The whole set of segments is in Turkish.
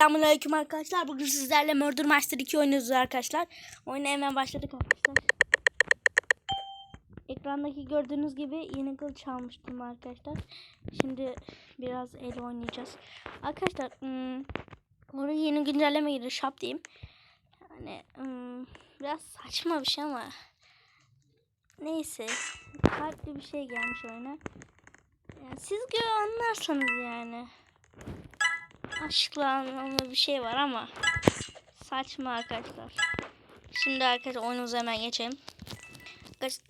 Selamünaleyküm arkadaşlar. Bugün sizlerle Murder Master 2 oynuyoruz arkadaşlar. Oyuna hemen başladık arkadaşlar. Ekrandaki gördüğünüz gibi yeni kılıç almıştım arkadaşlar. Şimdi biraz el oynayacağız. Arkadaşlar ım, oraya yeni güncelleme girdi. Shop diyeyim. Yani ım, biraz saçma bir şey ama neyse. Farklı bir şey gelmiş oyuna. Yani siz anlarsanız yani aşkla anlamlı bir şey var ama saçma arkadaşlar. Şimdi arkadaşlar oyunumuza hemen geçelim. Kaç,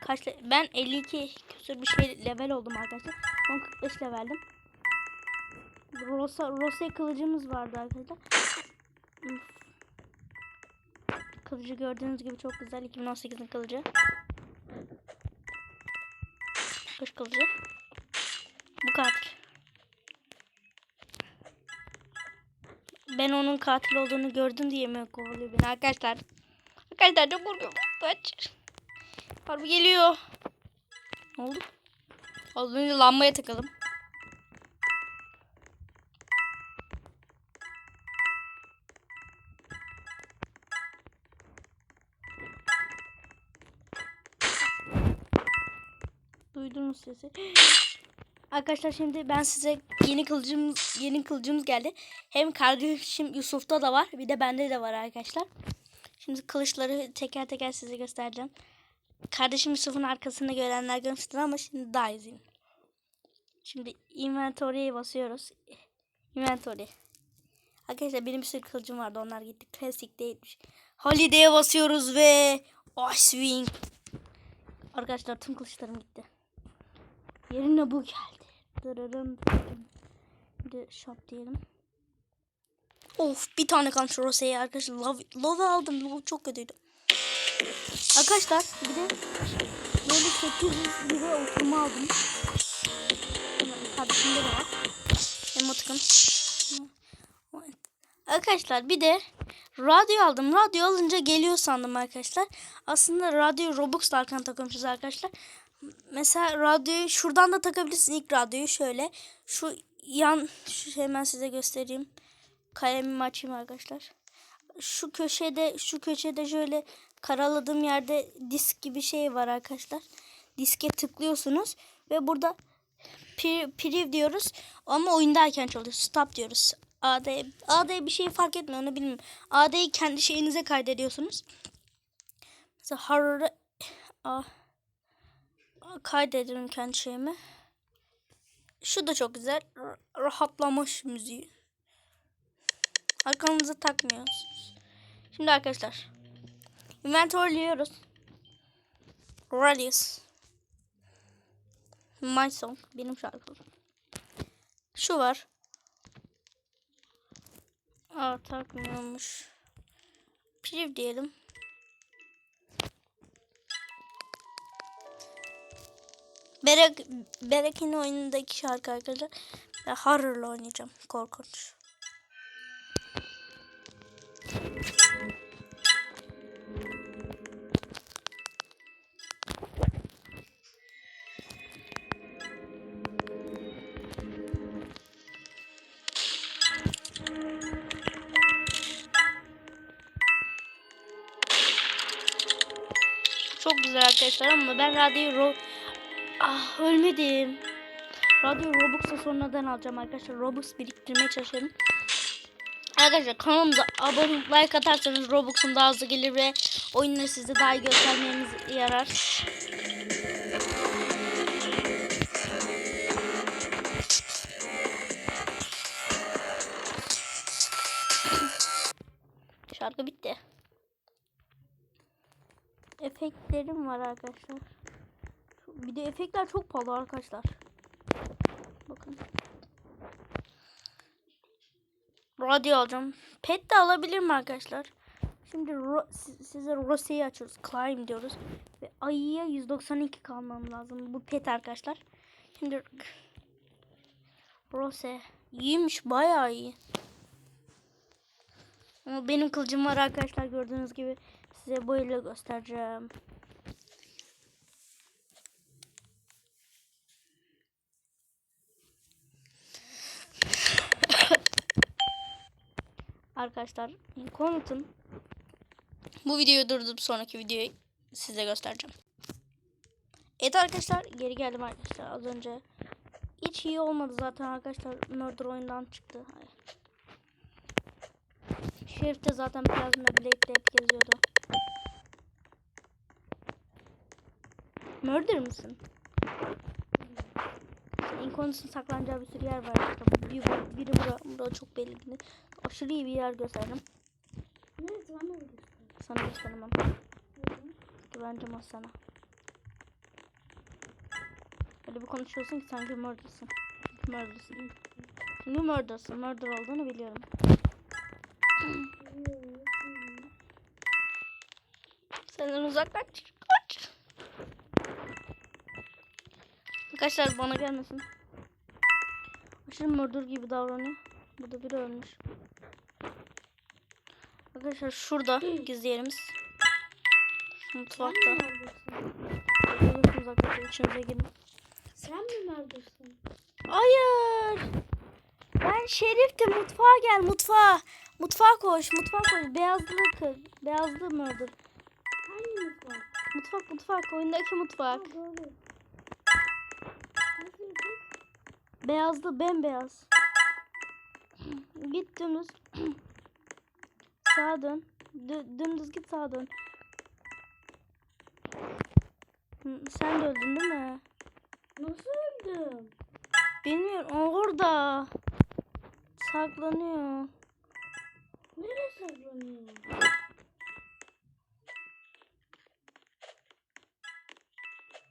kaç ben 52 küsur bir şey level oldum arkadaşlar. 45 leveldim. Rosa Rosa kılıcımız vardı arkadaşlar. Kılıcı gördüğünüz gibi çok güzel 2018'in kılıcı. Kış kılıcı. Bu katil. Ben onun katil olduğunu gördüm diye mi kovalıyor beni arkadaşlar? Arkadaşlar çok korkuyorum. Kaç. Harbi geliyor. Ne oldu? Az önce lambaya takalım. Duydunuz sesi. Arkadaşlar şimdi ben size yeni kılıcımız yeni kılıcımız geldi. Hem kardeşim Yusuf'ta da var, bir de bende de var arkadaşlar. Şimdi kılıçları teker teker size göstereceğim. Kardeşim Yusuf'un arkasında görenler görmüştür ama şimdi daha izleyin. Şimdi inventory'ye basıyoruz. Inventory. Arkadaşlar benim bir sürü kılıcım vardı. Onlar gitti. Klasik değilmiş. Holiday'e basıyoruz ve Ice Arkadaşlar tüm kılıçlarım gitti. Yerine bu geldi. Dırırım de shop diyelim. Of bir tane kalmış Rose'ye arkadaşlar. Love, love aldım. Love çok kötüydü. Arkadaşlar bir de böyle 800 lira okuma aldım. Kardeşimde de var. Emoticon. Arkadaşlar bir de radyo aldım. Radyo alınca geliyor sandım arkadaşlar. Aslında radyo Robux'la arkana takıyormuşuz arkadaşlar. Mesela radyoyu şuradan da takabilirsin ilk radyoyu şöyle. Şu yan şu hemen size göstereyim. Kalemimi açayım arkadaşlar. Şu köşede şu köşede şöyle karaladığım yerde disk gibi şey var arkadaşlar. Diske tıklıyorsunuz ve burada preview diyoruz ama oyundayken çalıyor. Stop diyoruz. AD, AD bir şey fark etmiyor onu bilmiyorum. AD'yi kendi şeyinize kaydediyorsunuz. Mesela horror ah, kaydediyorum kendi şeyimi. Şu da çok güzel. Rahatlamış müziği. Arkanıza takmıyorsunuz. Şimdi arkadaşlar. Inventory'liyoruz. Radius. My Song. Benim şarkım. Şu var. Aa takmıyormuş. Priv diyelim. Berek, Berek'in oyunundaki şarkı arkadaşlar. Ben horror'la oynayacağım. Korkunç. Çok güzel arkadaşlar ama ben radyoyu Ah ölmedim. Radyo Robux'a sonradan alacağım arkadaşlar. Robux biriktirmeye çalışıyorum. Arkadaşlar kanalımıza abone like atarsanız Robux'um daha hızlı gelir ve oyunları size daha iyi göstermeniz yarar. Şarkı bitti. Efektlerim var arkadaşlar. Bir de efektler çok pahalı arkadaşlar. Bakın. Radyo alacağım. Pet de alabilirim arkadaşlar. Şimdi ro si- size Rose'yi açıyoruz. Climb diyoruz. Ve ayıya 192 kalmam lazım. Bu pet arkadaşlar. Şimdi Rose. İyiymiş bayağı iyi. Ama benim kılıcım var arkadaşlar gördüğünüz gibi. Size böyle göstereceğim. Arkadaşlar konutun bu videoyu durdurup sonraki videoyu size göstereceğim. Evet arkadaşlar geri geldim arkadaşlar az önce. Hiç iyi olmadı zaten arkadaşlar. Murder oyundan çıktı. Hayır. Şerif de zaten Plasma Blade'de hep geziyordu. Murder mısın? Inconus'un saklanacağı bir sürü yer var. Biri, biri, bura, bura çok belli. Aşırı iyi bir yer gösterdim. Neresi bana öyle Sana gösteremem. Güvencem az sana. Öyle bir konuşuyorsun ki sanki murder'sın. Murder'sın. Çünkü murder'sın. Murder olduğunu biliyorum. Senden uzaklaş. Kaç. Arkadaşlar bana gelmesin. Aşırı murder gibi davranıyor. Burada biri ölmüş. Arkadaşlar şurada gizli yerimiz. Şu mutfakta. Görüyorsunuz arkadaşlar içinize girin. Sen mi neredesin? Hayır. Ben Şerif'tim. Mutfağa gel mutfağa. Mutfağa koş. Mutfağa koş. Beyazlı kız. Beyazlı mıdır? Hangi mutfak? Mutfak mutfak. Oyundaki mutfak. Ha doğru. Beyazlı bembeyaz. Git dümdüz. Sağa dön. Dü- dümdüz git sağa dön. Sen de öldün değil mi? Nasıl öldüm? Bilmiyorum. Orada. Saklanıyor. Nereye saklanıyor?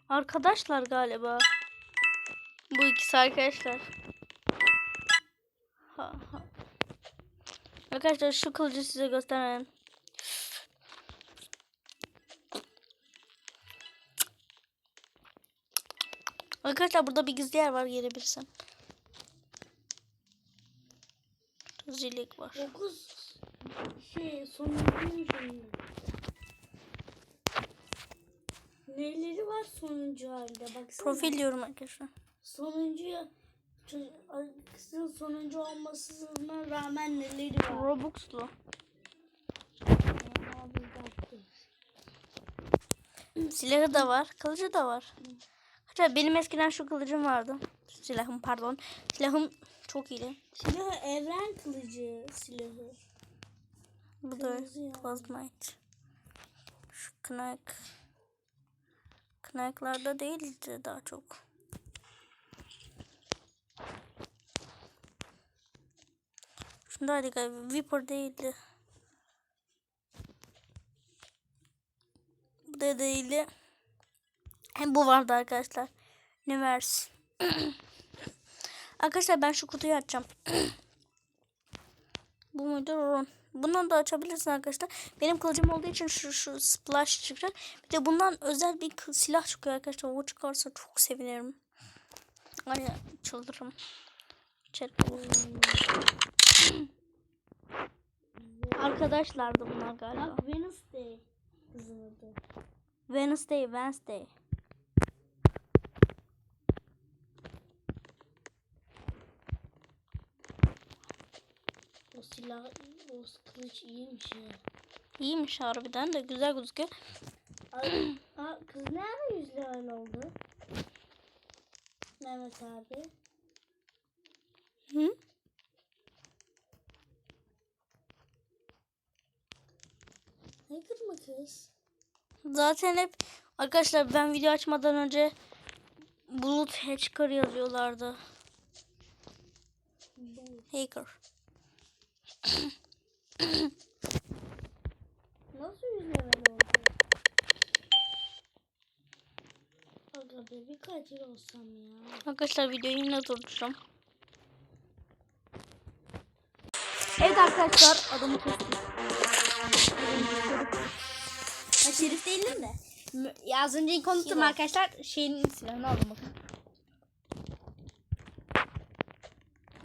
Arkadaşlar galiba. Bu ikisi arkadaşlar. Ha, ha. Arkadaşlar şu kılıcı size göstereyim. Arkadaşlar burada bir gizli yer var gelebilirsem. Zilik var. Dokuz şey sonuncu. Neleri var sonuncu halde baksana. Profil diyorum arkadaşlar. Sonuncu kızın sonuncu olmasına rağmen neleri var? Robux'lu. Silahı da var. Kılıcı da var. Hatta benim eskiden şu kılıcım vardı. Silahım pardon. Silahım çok iyiydi. Silahı evren kılıcı silahı. Bu da Kırmızı yani. Plasmite. Şu knife. Knife'larda değildi daha çok. Şundaydı galiba. Viper değildi. Bu da değildi. Hem bu vardı arkadaşlar. Universe. arkadaşlar ben şu kutuyu açacağım. Bu muydu? Ron. Bundan da açabilirsin arkadaşlar. Benim kılıcım olduğu için şu, şu splash çıkacak. Bir de bundan özel bir silah çıkıyor arkadaşlar. O çıkarsa çok sevinirim. Ay çıldırırım. İçeri Arkadaşlardı bunlar galiba. Bak Wednesday kızın adı. Wednesday, Wednesday. O silah, o kılıç iyiymiş ya. İyiymiş harbiden de güzel gözüküyor. Ay, Aa, kız ne ara yüzlü öyle oldu? Mehmet abi. Hı? Ne kırma kız? Zaten hep arkadaşlar ben video açmadan önce Bulut Hacker yazıyorlardı. Hacker. Nasıl yüzlü birkaç yıl olsam ya. Arkadaşlar videoyu yine durduracağım. Evet arkadaşlar adamı kestim. Ha Şerif değilim de. M- Ya az önce unuttum Hero. arkadaşlar. Şeyin silahını aldım bakın.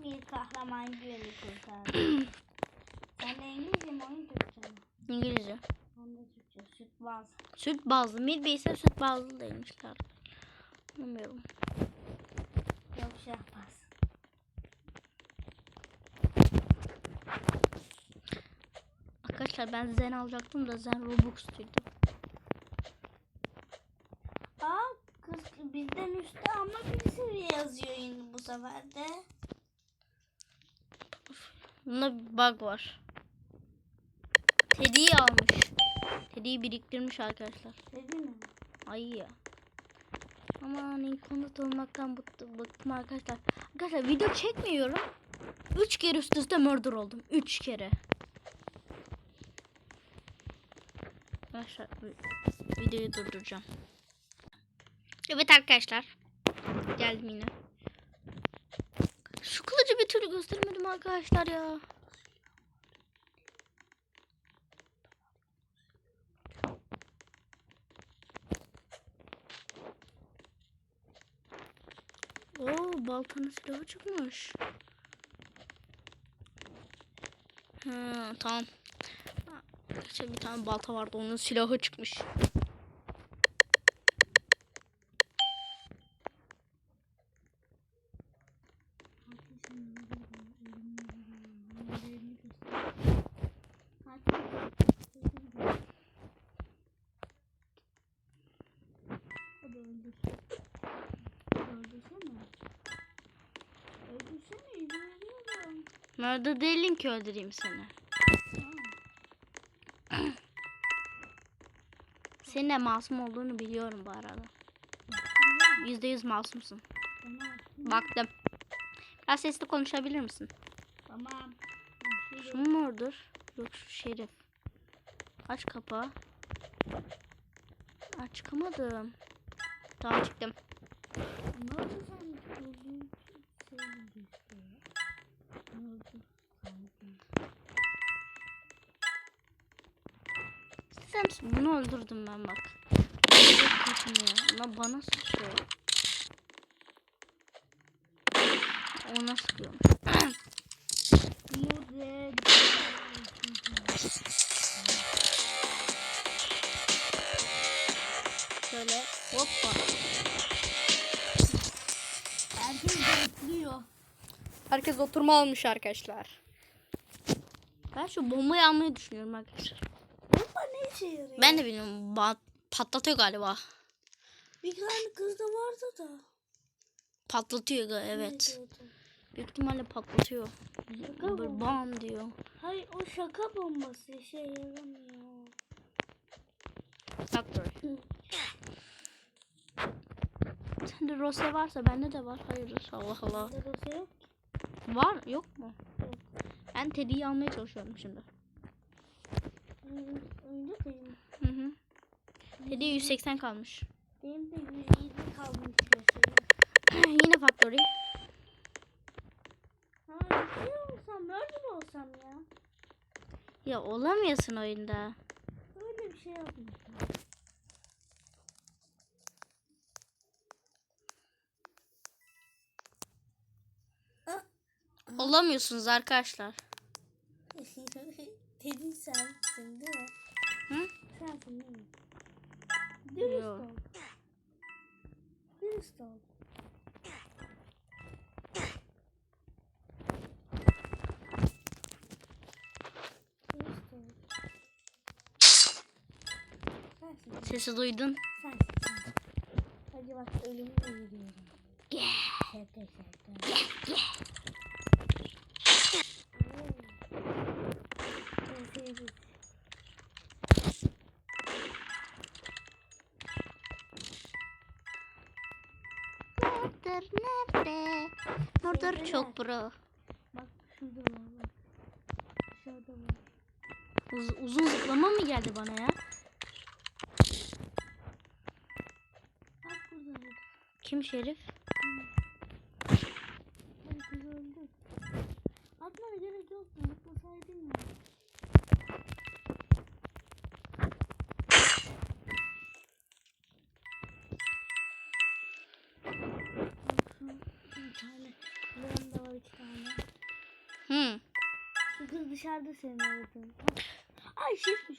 Bir kahraman güveni kurtardı. Sen de İngilizce mi oyun Türkçe mi? İngilizce. Ben de Türkçe. Süt bazı. Süt bazlı. Midbe ise süt bazlı değilmişler. Bilmiyorum. Yok şahbaz. arkadaşlar ben Zen alacaktım da Zen Robux'tuydu. Aa kız bizden üstte ama bir seviye yazıyor yine bu sefer de. Bunda bir bug var. Teddy'yi almış. Teddy'yi biriktirmiş arkadaşlar. Dedi mi? Ay ya. Aman inkonut olmaktan bıktım, bıktım arkadaşlar. Arkadaşlar video çekmiyorum. Üç kere üst üste murder oldum. Üç kere. Arkadaşlar vi- videoyu durduracağım. Evet arkadaşlar. Geldim yine. Şu kılıcı bir türlü göstermedim arkadaşlar ya. Oo baltanın silahı çıkmış. Ha, tamam. Ha, İşte bir tane balta vardı onun silahı çıkmış. Nerede değilim ki öldüreyim seni. Senin de masum olduğunu biliyorum bu arada. Yüzde yüz masumsun. Baktım. Biraz sesli konuşabilir misin? Tamam. Şu mu murdur? Yok şu şerif. Aç kapağı. Aç çıkamadım. Tamam çıktım. Ne oldu bunu öldürdüm ben bak. Ona bana sıkıyor. Ona sıkıyormuş. Muze. Şöyle hoppa. Herkes bekliyor. Herkes oturma almış arkadaşlar. Ben şu bombayı almayı düşünüyorum arkadaşlar. İşe yarıyor? Ben de bilmiyorum. Ba- patlatıyor galiba. Bir tane kız da vardı da. Patlatıyor ga- evet. Büyük ihtimalle patlatıyor. Şaka Böyle bu. bam diyor. Hayır o şaka bombası işe yaramıyor. Factory. Sende Rose varsa bende de var. Hayırdır Allah Allah. Bizde dosya yok. Var yok mu? Yok. Ben Teddy'yi almaya çalışıyorum şimdi. Öyle benim. Hı hı. Teddy 180 kalmış. Benim de 120 kalmış mesela. Yine Factory. Ha şey olsam nerede olsam ya? Ya olamıyorsun oyunda. Öyle bir şey yapmışım. Olamıyorsunuz arkadaşlar. Dedin sensin değil mi? Hı? Sensin değil mi? Dürüst Yok. ol. Dürüst ol. Dürüst ol. Sensin. Sesi duydun. Sensin. sensin. Hadi bak ölümü de yürüyorum. Yeah. Şaka şaka. En Şeydeler. çok bro. Bak şurada var bak. Aşağıda var. Uz- uzun zıplama mı geldi bana ya? Bak burada. Kim şerif? Kız dışarıda senin aradığın. Ay şişmiş.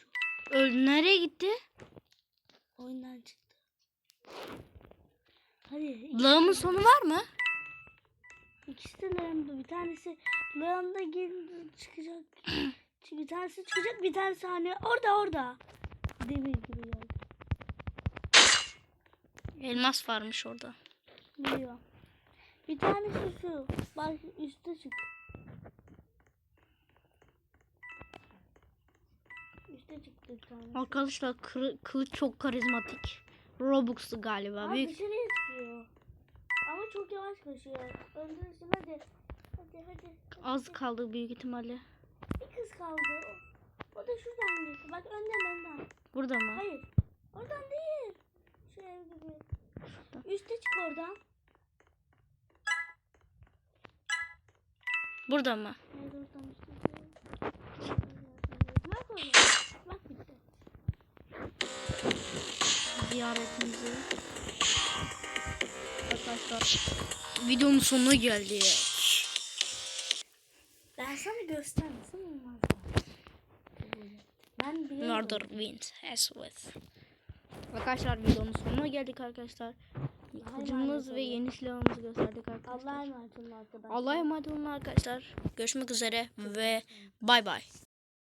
Öldü. Nereye gitti? Oyundan çıktı. Hadi. Lağımın sonu var mı? İkisi de lağımda. Bir tanesi lağımda gelin çıkacak. Bir tanesi çıkacak bir tanesi hani orada orada. Demir gibi geldi. Elmas varmış orada. Biliyorum. Bir tanesi şu. Bak üstte çık. Çıktı bir tane. Arkadaşlar kırı- kılıç çok karizmatik. Robux'lu galiba. Aa, Büyük dışarıya çıkıyor. Ama çok yavaş koşuyor. Öldürürsün hadi. Hadi hadi. az kaldı büyük ihtimalle. Bir kız kaldı. O, o da şuradan geçti. Bak önden önden. Burada mı? Hayır. Oradan değil. Şu ev gibi. Üste çık oradan. Burada mı? Hayır oradan üste çık. Bak oraya. Bak bitti. Ziyaretimizi. Arkadaşlar videonun sonuna geldi. Ben sana göstermesem olmaz. Ben biliyorum. Murder wins as with. Arkadaşlar videonun sonuna geldik arkadaşlar. Kılıcımız ve yeni silahımızı gösterdik arkadaşlar. Allah'a emanet olun arkadaşlar. Allah'a emanet olun arkadaşlar. Görüşmek üzere ve bay bay.